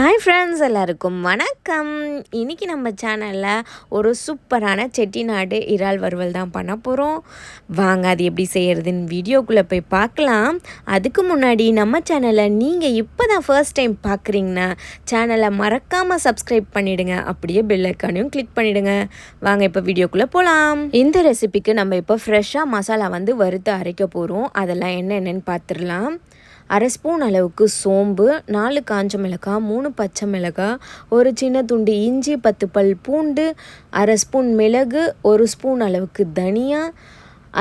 Hi friends எல்லாருக்கும் வணக்கம். இன்றைக்கி நம்ம சேனலில் ஒரு சூப்பரான செட்டிநாடு இறால் வறுவல் தான் பண்ண போகிறோம் வாங்க அது எப்படி செய்கிறதுன்னு வீடியோக்குள்ளே போய் பார்க்கலாம். அதுக்கு முன்னாடி நம்ம சேனலை நீங்கள் இப்போ தான் ஃபர்ஸ்ட் டைம் பார்க்குறீங்கன்னா சேனலை மறக்காமல் சப்ஸ்கிரைப் பண்ணிவிடுங்க அப்படியே பெல் ஐக்கானையும் கிளிக் பண்ணிவிடுங்க வாங்க இப்போ வீடியோக்குள்ளே போகலாம் இந்த ரெசிபிக்கு நம்ம இப்போ ஃப்ரெஷ்ஷாக மசாலா வந்து வறுத்து அரைக்க போகிறோம் அதெல்லாம் என்னென்னு பார்த்துடலாம் அரை ஸ்பூன் அளவுக்கு சோம்பு நாலு காஞ்ச மிளகாய் மூணு பச்சை மிளகாய் ஒரு சின்ன துண்டு இஞ்சி பத்து பல் பூண்டு அரை ஸ்பூன் மிளகு ஒரு ஸ்பூன் அளவுக்கு தனியா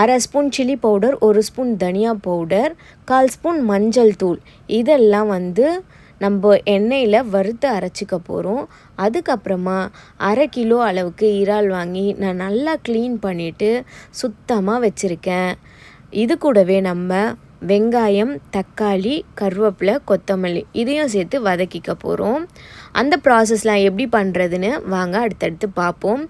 அரை ஸ்பூன் சில்லி பவுடர் ஒரு ஸ்பூன் தனியா பவுடர் கால் ஸ்பூன் மஞ்சள் தூள். இதெல்லாம் வந்து நம்ம எண்ணெயில் வறுத்து அரைச்சிக்க போகிறோம் அதுக்கப்புறமா அரை கிலோ அளவுக்கு இறால் வாங்கி நான் நல்லா க்ளீன் பண்ணிவிட்டு சுத்தமாக வச்சுருக்கேன். இது கூடவே நம்ம வெங்காயம் தக்காளி கருவேப்பிலை கொத்தமல்லி இதையும் சேர்த்து வதக்கிக்க போகிறோம் அந்த ப்ராசஸ்லாம் எப்படி பண்ணுறதுன்னு வாங்க அடுத்தடுத்து பார்ப்போம்.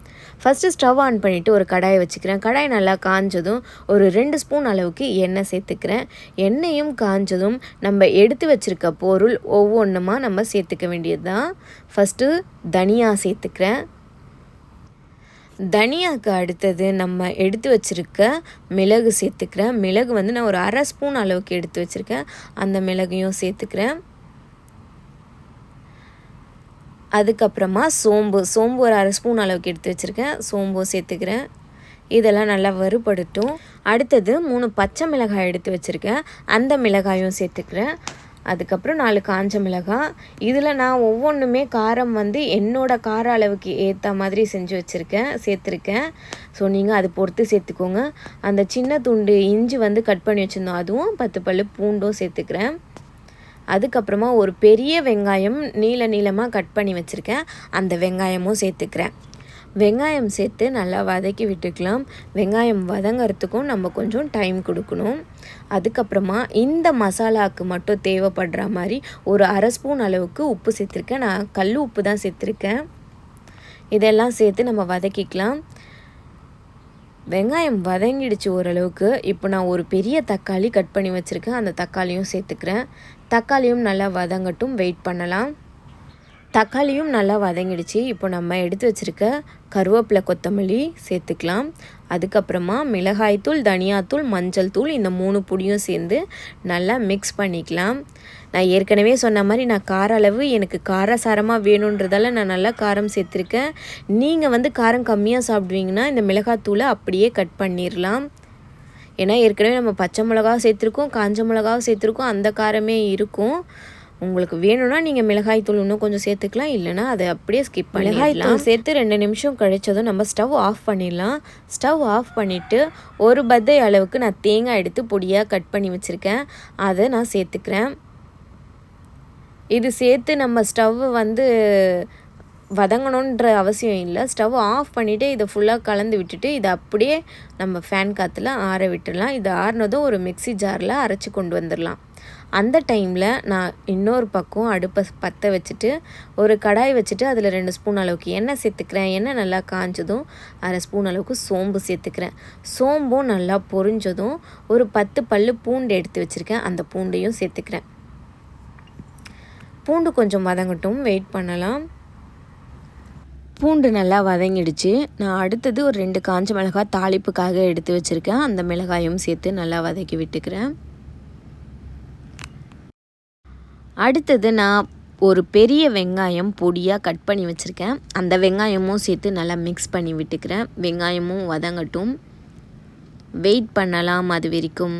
ஃபஸ்ட்டு ஸ்டவ் ஆன் பண்ணிவிட்டு ஒரு கடாயை வச்சுக்கிறேன். கடாய் நல்லா காஞ்சதும் ஒரு ரெண்டு ஸ்பூன் அளவுக்கு எண்ணெய் சேர்த்துக்கிறேன். எண்ணெயும் காஞ்சதும் நம்ம எடுத்து வச்சுருக்க பொருள் ஒவ்வொன்றுமா நம்ம சேர்த்துக்க வேண்டியது தான் ஃபஸ்ட்டு தனியா சேர்த்துக்கிறேன். தனியாவுக்கு அடுத்தது நம்ம எடுத்து வச்சுருக்க மிளகு சேர்த்துக்கிறேன். மிளகு வந்து நான் ஒரு அரை ஸ்பூன் அளவுக்கு எடுத்து வச்சுருக்கேன். அந்த மிளகையும் சேர்த்துக்கிறேன். அதுக்கப்புறமா சோம்பு சோம்பு ஒரு அரை ஸ்பூன் அளவுக்கு எடுத்து வச்சுருக்கேன். சோம்பும் சேர்த்துக்கிறேன். இதெல்லாம் நல்லா வறுபடட்டும். அடுத்தது மூணு பச்சை மிளகாய் எடுத்து வச்சுருக்கேன். அந்த மிளகாயும் சேர்த்துக்கிறேன். அதுக்கப்புறம் நாலு காஞ்ச மிளகாய் இதில் நான் ஒவ்வொன்றுமே காரம் வந்து என்னோடய கார அளவுக்கு ஏற்ற மாதிரி செஞ்சு வச்சுருக்கேன் சேர்த்துருக்கேன். ஸோ நீங்கள் அது பொறுத்து சேர்த்துக்கோங்க. அந்த சின்ன துண்டு இஞ்சி வந்து கட் பண்ணி வச்சுருந்தோம் அதுவும் பத்து பல் பூண்டும் சேர்த்துக்கிறேன். அதுக்கப்புறமா ஒரு பெரிய வெங்காயம் நீள நீளமாக கட் பண்ணி வச்சுருக்கேன். அந்த வெங்காயமும் சேர்த்துக்கிறேன். வெங்காயம் சேர்த்து நல்லா வதக்கி விட்டுக்கலாம். வெங்காயம் வதங்கிறதுக்கும் நம்ம கொஞ்சம் டைம் கொடுக்கணும். அதுக்கப்புறமா இந்த மசாலாவுக்கு மட்டும் தேவைப்படுற மாதிரி ஒரு அரை ஸ்பூன் அளவுக்கு உப்பு சேர்த்துருக்கேன். நான் கல் உப்பு தான் சேர்த்துருக்கேன். இதெல்லாம் சேர்த்து நம்ம வதக்கிக்கலாம். வெங்காயம் வதங்கிடுச்சு ஓரளவுக்கு. இப்போ நான் ஒரு பெரிய தக்காளி கட் பண்ணி வச்சுருக்கேன். அந்த தக்காளியும் சேர்த்துக்கிறேன். தக்காளியும் நல்லா வதங்கட்டும். வெயிட் பண்ணலாம். தக்காளியும் நல்லா வதங்கிடுச்சு. இப்போ நம்ம எடுத்து வச்சுருக்க கருவேப்பிலை கொத்தமல்லி சேர்த்துக்கலாம். அதுக்கப்புறமா மிளகாய்த்தூள் தனியாத்தூள் மஞ்சள் தூள் இந்த மூணு பொடியும் சேர்ந்து நல்லா மிக்ஸ் பண்ணிக்கலாம். நான் ஏற்கனவே சொன்ன மாதிரி நான் கார அளவு எனக்கு காரசாரமாக வேணுன்றதால நான் நல்லா காரம் சேர்த்துருக்கேன். நீங்கள் வந்து காரம் கம்மியாக சாப்பிடுவீங்கன்னா இந்த மிளகாத்தூளை அப்படியே கட் பண்ணிடலாம் ஏன்னா ஏற்கனவே நம்ம பச்சை மிளகாவும் சேர்த்துருக்கோம் காஞ்ச மிளகாவும் சேர்த்துருக்கோம் அந்த காரமே இருக்கும். உங்களுக்கு வேணும்னா நீங்கள் மிளகாய் தூள் இன்னும் கொஞ்சம் சேர்த்துக்கலாம் இல்லைனா அதை அப்படியே ஸ்கிப் மிளகாய் தூள் சேர்த்து ரெண்டு நிமிஷம் கழிச்சதும் நம்ம ஸ்டவ் ஆஃப் பண்ணிடலாம். ஸ்டவ் ஆஃப் பண்ணிவிட்டு ஒரு பத்தை அளவுக்கு நான் தேங்காய் எடுத்து பொடியாக கட் பண்ணி வச்சுருக்கேன். அதை நான் சேர்த்துக்கிறேன். இது சேர்த்து நம்ம ஸ்டவ் வந்து வதங்கணுன்ற அவசியம் இல்லை. ஸ்டவ் ஆஃப் பண்ணிவிட்டு இதை ஃபுல்லாக கலந்து விட்டுட்டு இதை அப்படியே நம்ம ஃபேன் காற்றுல ஆற விட்டுடலாம். இது ஆறுனதும் ஒரு மிக்சி ஜாரில் அரைச்சி கொண்டு வந்துடலாம். அந்த டைமில் நான் இன்னொரு பக்கம் அடுப்பை பற்ற வச்சுட்டு ஒரு கடாய் வச்சுட்டு அதில் ரெண்டு ஸ்பூன் அளவுக்கு எண்ணெய் சேர்த்துக்கிறேன். எண்ணெய் நல்லா காஞ்சதும் அரை ஸ்பூன் அளவுக்கு சோம்பு சேர்த்துக்கிறேன். சோம்பும் நல்லா பொரிஞ்சதும் ஒரு பத்து பல் பூண்டு எடுத்து வச்சுருக்கேன். அந்த பூண்டையும் சேர்த்துக்கிறேன். பூண்டு கொஞ்சம் வதங்கட்டும். வெயிட் பண்ணலாம். பூண்டு நல்லா வதங்கிடுச்சு. நான் அடுத்தது ஒரு ரெண்டு காஞ்ச மிளகாய் தாளிப்புக்காக எடுத்து வச்சுருக்கேன். அந்த மிளகாயும் சேர்த்து நல்லா வதக்கி விட்டுக்கிறேன். அடுத்தது நான் ஒரு பெரிய வெங்காயம் பொடியாக கட் பண்ணி வச்சுருக்கேன். அந்த வெங்காயமும் சேர்த்து நல்லா மிக்ஸ் பண்ணி விட்டுக்கிறேன். வெங்காயமும் வதங்கட்டும். வெயிட் பண்ணலாம் அது வரைக்கும்.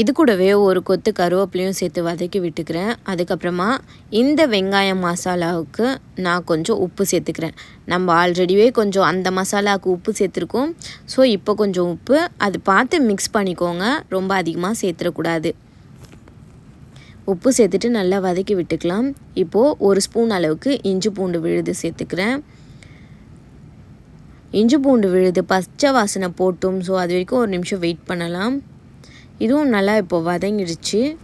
இது கூடவே ஒரு கொத்து கருவேப்பிலையும் சேர்த்து வதக்கி விட்டுக்கிறேன். அதுக்கப்புறமா இந்த வெங்காயம் மசாலாவுக்கு நான் கொஞ்சம் உப்பு சேர்த்துக்கிறேன். நம்ம ஆல்ரெடியே கொஞ்சம் அந்த மசாலாவுக்கு உப்பு சேர்த்துருக்கோம். ஸோ இப்போ கொஞ்சம் உப்பு. அது பார்த்து மிக்ஸ் பண்ணிக்கோங்க. ரொம்ப அதிகமாக சேர்த்துடக்கூடாது. உப்பு சேர்த்துட்டு நல்லா வதக்கி விட்டுக்கலாம். இப்போது ஒரு ஸ்பூன் அளவுக்கு இஞ்சி பூண்டு விழுது சேர்த்துக்கிறேன். இஞ்சி பூண்டு விழுது பச்சை வாசனை போட்டும். ஸோ அது வரைக்கும் ஒரு நிமிஷம் வெயிட் பண்ணலாம். இதுவும் நல்லா இப்போ வதங்கிடுச்சு.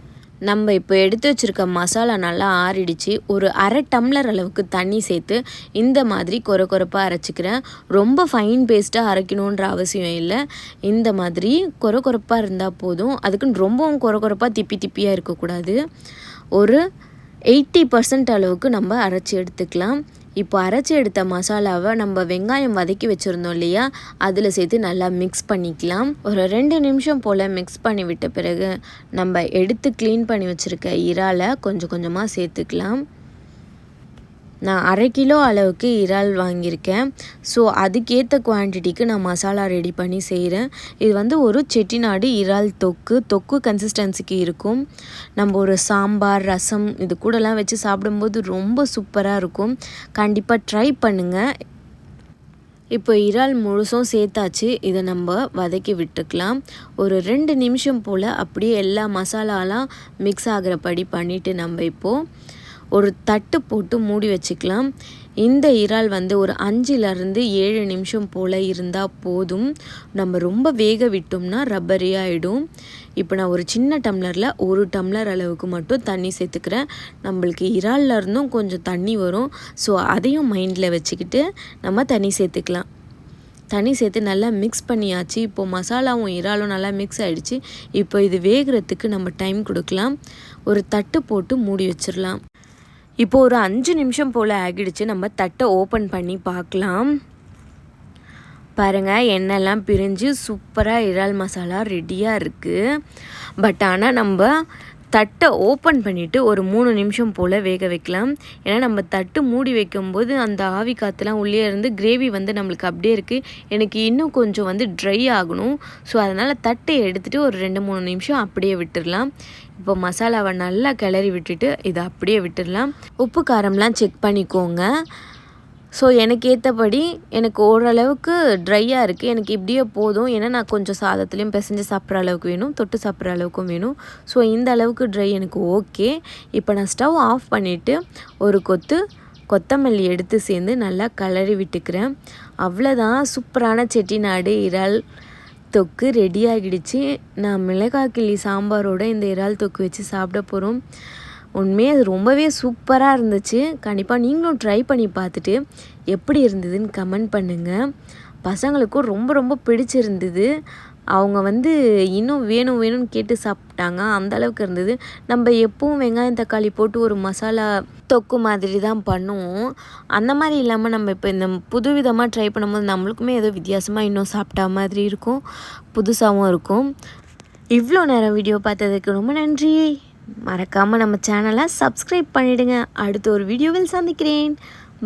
நம்ம இப்போ எடுத்து வச்சுருக்க மசாலா நல்லா ஆறிடுச்சு. ஒரு அரை டம்ளர் அளவுக்கு தண்ணி சேர்த்து இந்த மாதிரி கொர கொரப்பாக அரைச்சிக்கிறேன். ரொம்ப ஃபைன் பேஸ்ட்டாக அரைக்கணுன்ற அவசியம் இல்லை. இந்த மாதிரி கொர கொரப்பாக இருந்தால் போதும். அதுக்குன்னு ரொம்பவும் கொர கொரப்பாக திப்பி திப்பியாக இருக்கக்கூடாது. ஒரு எயிட்டி பர்சன்ட் அளவுக்கு நம்ம அரைச்சி எடுத்துக்கலாம். இப்போ அரைச்சி எடுத்த மசாலாவை நம்ம வெங்காயம் வதக்கி வச்சுருந்தோம் இல்லையா? அதில் சேர்த்து நல்லா மிக்ஸ் பண்ணிக்கலாம். ஒரு ரெண்டு நிமிஷம் போல் மிக்ஸ் பண்ணி விட்ட பிறகு நம்ம எடுத்து க்ளீன் பண்ணி வச்சுருக்க இறாலை கொஞ்சம் கொஞ்சமாக சேர்த்துக்கலாம். நான் அரை கிலோ அளவுக்கு இறால் வாங்கியிருக்கேன். ஸோ அதுக்கேற்ற குவான்டிட்டிக்கு நான் மசாலா ரெடி பண்ணி செய்கிறேன் இது வந்து ஒரு செட்டிநாடு இறால் தொக்கு. தொக்கு கன்சிஸ்டன்சிக்கு இருக்கும். நம்ம ஒரு சாம்பார் ரசம் இது கூடலாம் வச்சு சாப்பிடும்போது ரொம்ப சூப்பராக இருக்கும். கண்டிப்பாக ட்ரை பண்ணுங்கள் இப்போ இறால் முழுசும் சேர்த்தாச்சு. இதை நம்ம வதக்கி விட்டுக்கலாம். ஒரு ரெண்டு நிமிஷம் போல் அப்படியே எல்லா மசாலாலாம் மிக்ஸ் ஆகிறபடி பண்ணிவிட்டு நம்ம இப்போது ஒரு தட்டு போட்டு மூடி வச்சுக்கலாம். இந்த இறால் வந்து ஒரு அஞ்சுலேருந்து ஏழு நிமிஷம் போல் இருந்தால் போதும். நம்ம ரொம்ப வேக விட்டோம்னா ரப்பரே ஆகிடும் இப்போ நான் ஒரு சின்ன டம்ளரில் ஒரு டம்ளர் அளவுக்கு மட்டும் தண்ணி சேர்த்துக்கிறேன். நம்மளுக்கு இறால்ல இருந்தும் கொஞ்சம் தண்ணி வரும். ஸோ அதையும் மைண்டில் வச்சுக்கிட்டு நம்ம தண்ணி சேர்த்துக்கலாம். தண்ணி சேர்த்து நல்லா மிக்ஸ் பண்ணியாச்சு. இப்போது மசாலாவும் இறாலும் நல்லா மிக்ஸ் ஆகிடுச்சு இப்போ இது வேகிறதுக்கு நம்ம டைம் கொடுக்கலாம். ஒரு தட்டு போட்டு மூடி வச்சிடலாம். இப்போ ஒரு அஞ்சு நிமிஷம் போல் ஆகிடுச்சு. நம்ம தட்டை ஓப்பன் பண்ணி பார்க்கலாம். பாருங்கள் எண்ணெய்லாம் பிரிஞ்சு சூப்பராக இறால் மசாலா ரெடியாக இருக்குது பட் ஆனால் நம்ம தட்டை ஓப்பன் பண்ணிவிட்டு ஒரு மூணு நிமிஷம் போல் வேக வைக்கலாம். ஏன்னா நம்ம தட்டு மூடி வைக்கும்போது அந்த ஆவி காற்றுலாம் உள்ளே இருந்து கிரேவி வந்து நம்மளுக்கு அப்படியே இருக்குது எனக்கு இன்னும் கொஞ்சம் வந்து ட்ரை ஆகணும். ஸோ அதனால் தட்டை எடுத்துகிட்டு ஒரு ரெண்டு மூணு நிமிஷம் அப்படியே விட்டுடலாம் இப்போ மசாலாவை நல்லா கிளறி விட்டுட்டு இதை அப்படியே விட்டுடலாம். உப்பு காரம்லாம் செக் பண்ணிக்கோங்க. ஸோ எனக்கு ஏற்றபடி எனக்கு ஓரளவுக்கு ட்ரையாக இருக்குது எனக்கு இப்படியே போதும். ஏன்னா நான் கொஞ்சம் சாதத்துலேயும் பிசைஞ்சு சாப்பிட்ற அளவுக்கு வேணும். தொட்டு சாப்பிட்ற அளவுக்கும் வேணும். ஸோ இந்த அளவுக்கு ட்ரை எனக்கு ஓகே இப்போ நான் ஸ்டவ் ஆஃப் பண்ணிவிட்டு ஒரு கொத்து கொத்தமல்லி எடுத்து சேர்ந்து நல்லா கலரி விட்டுக்கிறேன். அவ்வளோதான் சூப்பரான செட்டிநாடு இறால் தொக்கு ரெடி ஆகிடுச்சு. நான் மிளகாய் கிள்ளி சாம்பாரோட இந்த இறால் தொக்கு வச்சு சாப்பிட போகிறோம் உண்மையே அது ரொம்பவே சூப்பராக இருந்துச்சு. கண்டிப்பாக நீங்களும் ட்ரை பண்ணி பார்த்துட்டு எப்படி இருந்ததுன்னு கமெண்ட் பண்ணுங்கள் பசங்களுக்கும் ரொம்ப ரொம்ப பிடிச்சிருந்தது. அவங்க வந்து இன்னும் வேணும் வேணும்னு கேட்டு சாப்பிட்டாங்க. அந்த அளவுக்கு இருந்தது. நம்ம எப்பவும் வெங்காயம் தக்காளி போட்டு ஒரு மசாலா தொக்கு மாதிரி தான் பண்ணுவோம். அந்த மாதிரி இல்லாமல் நம்ம இப்போ இந்த புதுவிதமாக ட்ரை பண்ணும்போது நம்மளுக்குமே ஏதோ வித்தியாசமாக இன்னும் சாப்பிட்டா மாதிரி இருக்கும். புதுசாகவும் இருக்கும். இவ்வளோ நேரம் வீடியோ பார்த்ததுக்கு ரொம்ப நன்றி. மறக்காமல் நம்ம சேனலை சப்ஸ்கிரைப் பண்ணிவிடுங்க அடுத்த ஒரு வீடியோவில் சந்திக்கிறேன்.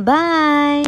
பாய்